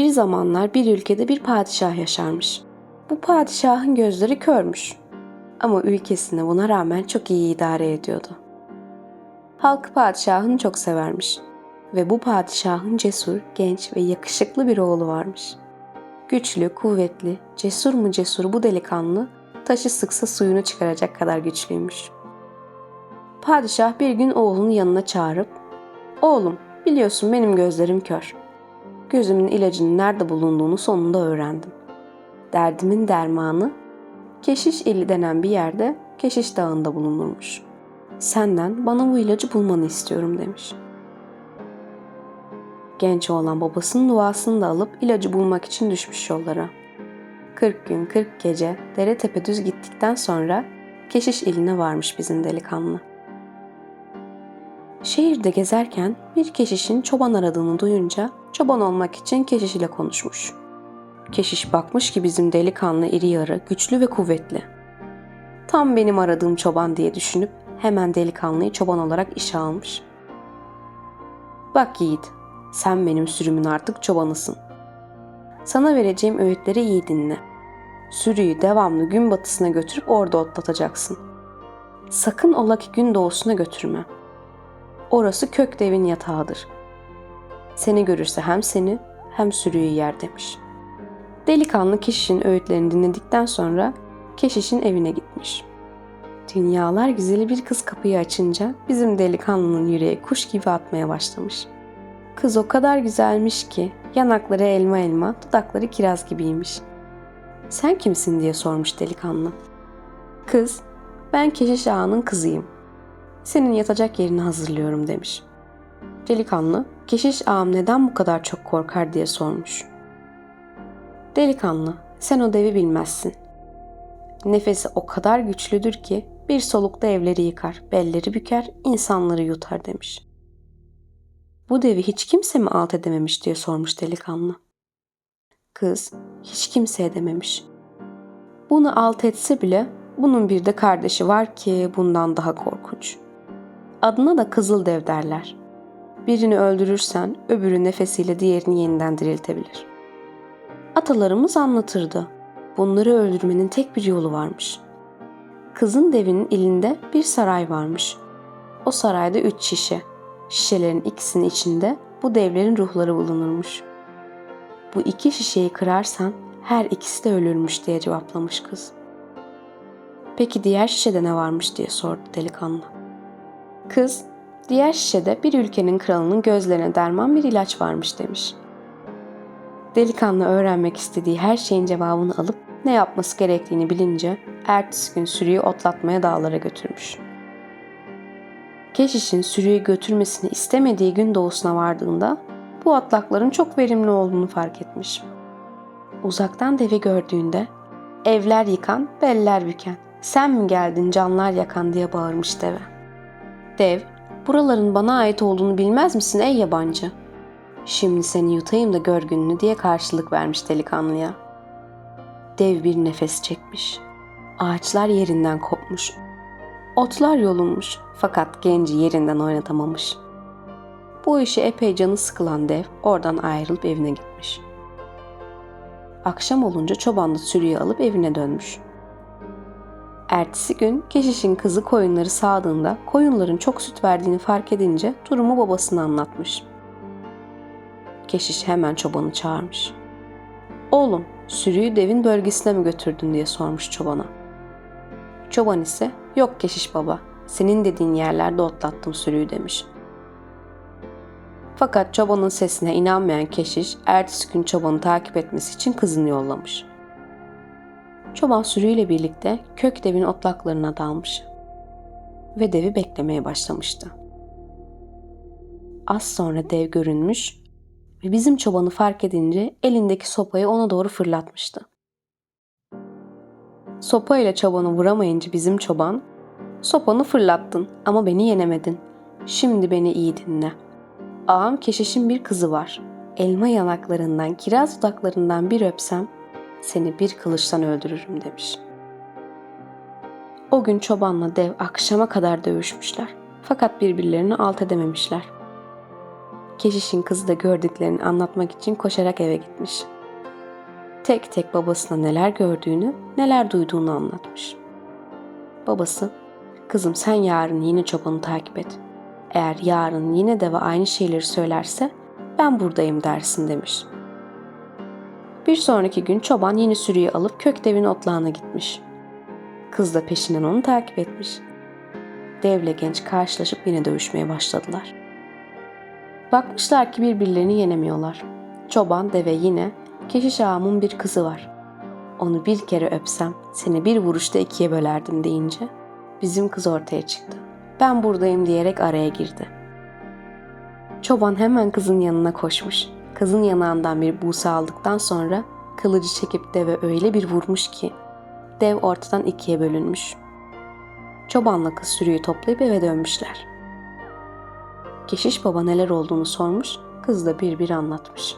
Bir zamanlar bir ülkede bir padişah yaşarmış. Bu padişahın gözleri körmüş. Ama ülkesini buna rağmen çok iyi idare ediyordu. Halk padişahını çok severmiş. Ve bu padişahın cesur, genç ve yakışıklı bir oğlu varmış. Güçlü, kuvvetli, cesur mu cesur bu delikanlı taşı sıksa suyunu çıkaracak kadar güçlüymüş. Padişah bir gün oğlunu yanına çağırıp "Oğlum, biliyorsun benim gözlerim kör. Gözümün ilacının nerede bulunduğunu sonunda öğrendim. Derdimin dermanı Keşiş ili denen bir yerde Keşiş Dağı'nda bulunurmuş. Senden bana bu ilacı bulmanı istiyorum demiş. Genç oğlan babasının duasını da alıp ilacı bulmak için düşmüş yollara. 40 gün 40 gece dere tepe düz gittikten sonra Keşiş iline varmış bizim delikanlı. Şehirde gezerken bir keşişin çoban aradığını duyunca çoban olmak için keşiş ile konuşmuş. Keşiş bakmış ki bizim delikanlı iri yarı, güçlü ve kuvvetli. Tam benim aradığım çoban diye düşünüp hemen delikanlıyı çoban olarak işe almış. Bak yiğit, sen benim sürümün artık çobanısın. Sana vereceğim öğütleri iyi dinle. Sürüyü devamlı gün batısına götürüp orada otlatacaksın. Sakın ola ki gün doğusuna götürme. Orası kök devin yatağıdır. Seni görürse hem seni hem sürüyü yer demiş. Delikanlı keşişin öğütlerini dinledikten sonra keşişin evine gitmiş. Dünyalar güzeli bir kız kapıyı açınca bizim delikanlının yüreği kuş gibi atmaya başlamış. Kız o kadar güzelmiş ki yanakları elma elma, dudakları kiraz gibiymiş. Sen kimsin diye sormuş delikanlı. Kız, ben keşiş ağanın kızıyım. Senin yatacak yerini hazırlıyorum demiş. Delikanlı, keşiş ağam neden bu kadar çok korkar diye sormuş. Delikanlı, sen o devi bilmezsin. Nefesi o kadar güçlüdür ki bir solukta evleri yıkar, belleri büker, insanları yutar demiş. Bu devi hiç kimse mi alt edememiş diye sormuş delikanlı. Kız hiç kimse edememiş. Bunu alt etse bile bunun bir de kardeşi var ki bundan daha korkunç. Adına da Kızıl Dev derler. Birini öldürürsen öbürü nefesiyle diğerini yeniden diriltebilir. Atalarımız anlatırdı. Bunları öldürmenin tek bir yolu varmış. Kızın devinin ilinde bir saray varmış. O sarayda üç şişe. Şişelerin ikisinin içinde bu devlerin ruhları bulunurmuş. Bu iki şişeyi kırarsan her ikisi de ölürmüş diye cevaplamış kız. Peki diğer şişede ne varmış diye sordu delikanlı. Kız, diğer şişede bir ülkenin kralının gözlerine derman bir ilaç varmış demiş. Delikanlı öğrenmek istediği her şeyin cevabını alıp ne yapması gerektiğini bilince ertesi gün sürüyü otlatmaya dağlara götürmüş. Keşişin sürüyü götürmesini istemediği gün doğusuna vardığında bu atlakların çok verimli olduğunu fark etmiş. Uzaktan devi gördüğünde evler yıkan, beller büken, sen mi geldin canlar yakan diye bağırmış deve. Dev, buraların bana ait olduğunu bilmez misin ey yabancı? Şimdi seni yutayım da gör gününü diye karşılık vermiş delikanlıya. Dev bir nefes çekmiş. Ağaçlar yerinden kopmuş. Otlar yolunmuş fakat genci yerinden oynatamamış. Bu işi epey canı sıkılan dev oradan ayrılıp evine gitmiş. Akşam olunca çoban da sürüyü alıp evine dönmüş. Ertesi gün keşişin kızı koyunları sağdığında koyunların çok süt verdiğini fark edince durumu babasına anlatmış. Keşiş hemen çobanı çağırmış. Oğlum sürüyü devin bölgesine mi götürdün diye sormuş çobana. Çoban ise yok keşiş baba senin dediğin yerlerde otlattım sürüyü demiş. Fakat çobanın sesine inanmayan keşiş ertesi gün çobanı takip etmesi için kızını yollamış. Çoban sürüyle birlikte kök devin otlaklarına dalmış ve devi beklemeye başlamıştı. Az sonra dev görünmüş ve bizim çobanı fark edince elindeki sopayı ona doğru fırlatmıştı. Sopa ile çobanı vuramayınca bizim çoban, "Sopanı fırlattın ama beni yenemedin. Şimdi beni iyi dinle. Ağam keşişin bir kızı var. Elma yanaklarından, kiraz dudaklarından bir öpsem seni bir kılıçtan öldürürüm." demiş. O gün çobanla dev akşama kadar dövüşmüşler. Fakat birbirlerini alt edememişler. Keşişin kızı da gördüklerini anlatmak için koşarak eve gitmiş. Tek tek babasına neler gördüğünü, neler duyduğunu anlatmış. Babası, kızım sen yarın yine çobanı takip et. Eğer yarın yine deve aynı şeyleri söylerse ben buradayım dersin demiş. Bir sonraki gün çoban yeni sürüyü alıp kök devin otlağına gitmiş. Kız da peşinden onu takip etmiş. Devle genç karşılaşıp yine dövüşmeye başladılar. Bakmışlar ki birbirlerini yenemiyorlar. Çoban deve yine keşiş ağamın bir kızı var. Onu bir kere öpsem seni bir vuruşta ikiye bölerdim deyince bizim kız ortaya çıktı. Ben buradayım diyerek araya girdi. Çoban hemen kızın yanına koşmuş. Kızın yanağından bir buğsa aldıktan sonra kılıcı çekip deve öyle bir vurmuş ki dev ortadan ikiye bölünmüş. Çobanla kız sürüyü toplayıp eve dönmüşler. Keşiş baba neler olduğunu sormuş, kız da bir bir anlatmış.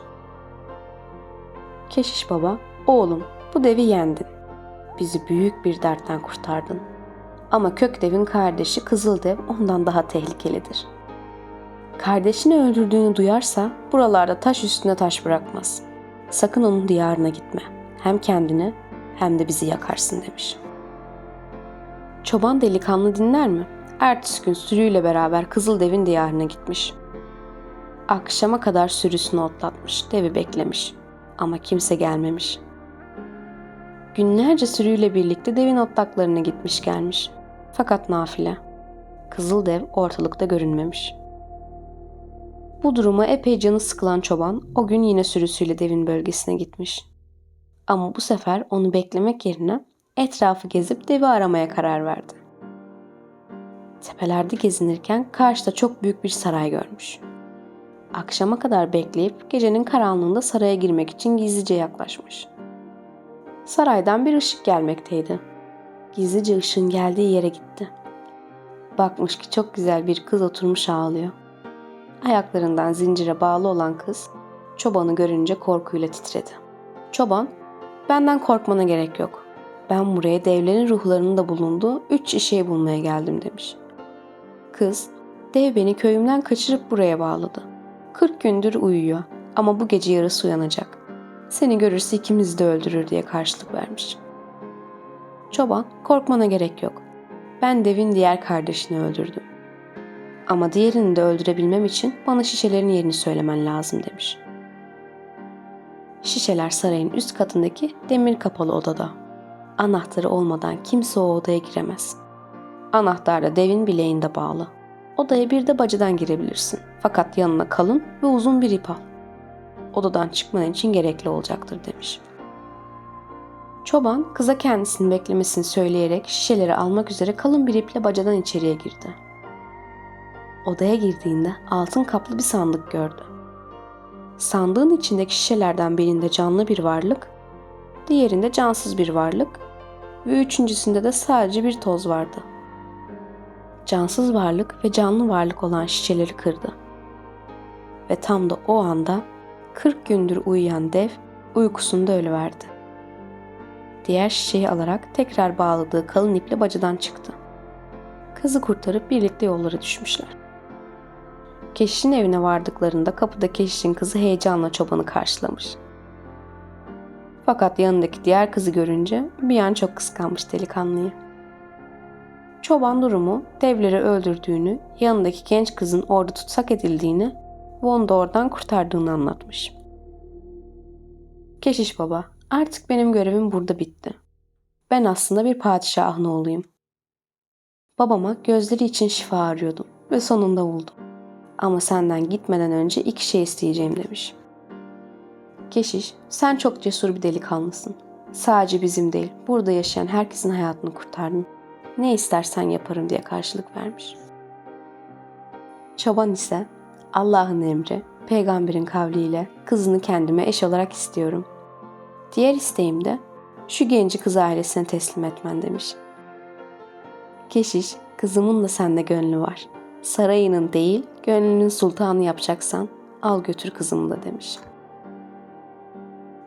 Keşiş baba, oğlum bu devi yendin. Bizi büyük bir dertten kurtardın. Ama kök devin kardeşi kızıl dev ondan daha tehlikelidir. Kardeşini öldürdüğünü duyarsa buralarda taş üstüne taş bırakmaz. Sakın onun diyarına gitme. Hem kendini hem de bizi yakarsın demiş. Çoban delikanlı dinler mi? Ertesi gün sürüyle beraber Kızıldev'in diyarına gitmiş. Akşama kadar sürüsünü otlatmış, devi beklemiş. Ama kimse gelmemiş. Günlerce sürüyle birlikte devin otlaklarına gitmiş gelmiş. Fakat nafile. Kızıldev ortalıkta görünmemiş. Bu duruma epey canı sıkılan çoban o gün yine sürüsüyle devin bölgesine gitmiş. Ama bu sefer onu beklemek yerine etrafı gezip devi aramaya karar verdi. Tepelerde gezinirken karşıda çok büyük bir saray görmüş. Akşama kadar bekleyip gecenin karanlığında saraya girmek için gizlice yaklaşmış. Saraydan bir ışık gelmekteydi. Gizlice ışığın geldiği yere gitti. Bakmış ki çok güzel bir kız oturmuş ağlıyor. Ayaklarından zincire bağlı olan kız çobanı görünce korkuyla titredi. Çoban, benden korkmana gerek yok. Ben buraya devlerin ruhlarının da bulunduğu üç şişeyi bulmaya geldim demiş. Kız, dev beni köyümden kaçırıp buraya bağladı. Kırk gündür uyuyor ama bu gece yarısı uyanacak. Seni görürse ikimizi de öldürür diye karşılık vermiş. Çoban, korkmana gerek yok. Ben devin diğer kardeşini öldürdüm. Ama diğerini de öldürebilmem için bana şişelerin yerini söylemen lazım demiş. Şişeler sarayın üst katındaki demir kapalı odada. Anahtarı olmadan kimse o odaya giremez. Anahtar da devin bileğinde bağlı. Odaya bir de bacadan girebilirsin. Fakat yanına kalın ve uzun bir ip al. Odadan çıkman için gerekli olacaktır demiş. Çoban kıza kendisini beklemesini söyleyerek şişeleri almak üzere kalın bir iple bacadan içeriye girdi. Odaya girdiğinde altın kaplı bir sandık gördü. Sandığın içindeki şişelerden birinde canlı bir varlık, diğerinde cansız bir varlık ve üçüncüsünde de sadece bir toz vardı. Cansız varlık ve canlı varlık olan şişeleri kırdı. Ve tam da o anda 40 gündür uyuyan dev uykusunda ölüverdi. Diğer şişeyi alarak tekrar bağladığı kalın iple bacadan çıktı. Kızı kurtarıp birlikte yollara düşmüşler. Keşişin evine vardıklarında kapıda keşişin kızı heyecanla çobanı karşılamış. Fakat yanındaki diğer kızı görünce bir an çok kıskanmış delikanlıyı. Çoban durumu devleri öldürdüğünü, yanındaki genç kızın orada tutsak edildiğini ve onu da oradan kurtardığını anlatmış. Keşiş baba, artık benim görevim burada bitti. Ben aslında bir padişahın oğluyum. Babama gözleri için şifa arıyordum ve sonunda buldum. Ama senden gitmeden önce iki şey isteyeceğim demiş. Keşiş, sen çok cesur bir delikanlısın. Sadece bizim değil, burada yaşayan herkesin hayatını kurtardın. Ne istersen yaparım diye karşılık vermiş. Çoban ise Allah'ın emri, peygamberin kavliyle kızını kendime eş olarak istiyorum. Diğer isteğim de şu genci kız ailesine teslim etmen demiş. Keşiş, kızımın da sende gönlü var. Sarayının değil, gönlünün sultanı yapacaksan al götür kızımı da demiş.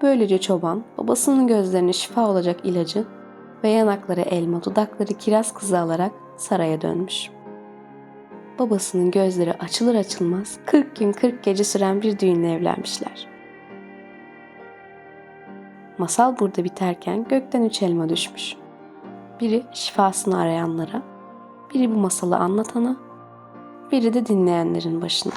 Böylece çoban babasının gözlerine şifa olacak ilacı ve yanakları elma, dudakları kiraz kızı alarak saraya dönmüş. babasının gözleri açılır açılmaz 40 gün 40 gece süren bir düğünle evlenmişler. Masal burada biterken gökten üç elma düşmüş. Biri şifasını arayanlara, biri bu masalı anlatana, biri de dinleyenlerin başına.